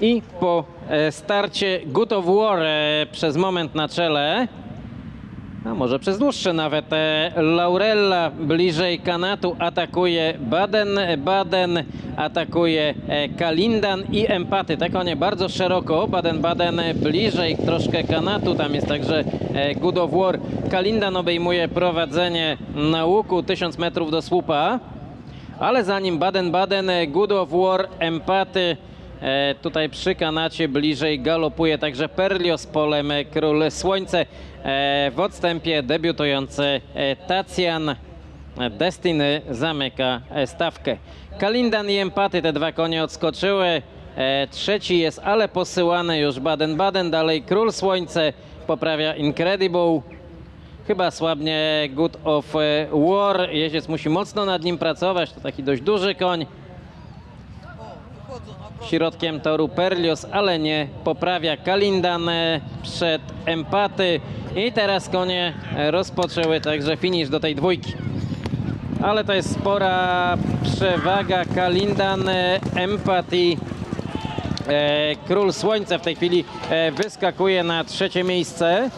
I po e, starcie Good of War e, przez moment na czele, a może przez dłuższe nawet, e, Laurella bliżej kanatu atakuje Baden, Baden atakuje Kalindan i Empaty. Te konie bardzo szeroko, Baden, Baden bliżej troszkę kanatu, tam jest także Good of War. Kalindan obejmuje prowadzenie na łuku 1000 metrów do słupa. Ale zanim Baden-Baden, e, Good of War, Empaty, tutaj przy kanacie bliżej galopuje także Perlios polem e, Król Słońce. E, w odstępie debiutujący e, Tacjan e, Destiny zamyka e, stawkę. Kalindan i Empaty, te dwa konie odskoczyły. E, trzeci jest, ale posyłany już Baden-Baden, dalej Król Słońce poprawia Incredible. Chyba słabnie Good of e, War. Jeździec musi mocno nad nim pracować. To taki dość duży koń. Środkiem toru Perlios, ale nie poprawia Kalindan przed Empaty. I teraz konie rozpoczęły także finisz do tej dwójki. Ale to jest spora przewaga Kalindan, Empaty. E, Król Słońca w tej chwili e, wyskakuje na trzecie miejsce.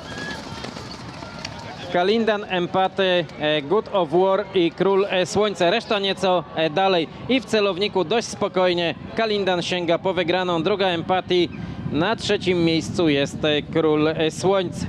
Kalindan, Empaty, e, Good of War i Król e, Słońce. Reszta nieco e, dalej i w celowniku dość spokojnie. Kalindan sięga po wygraną, druga Empaty. Na trzecim miejscu jest Król Słońce.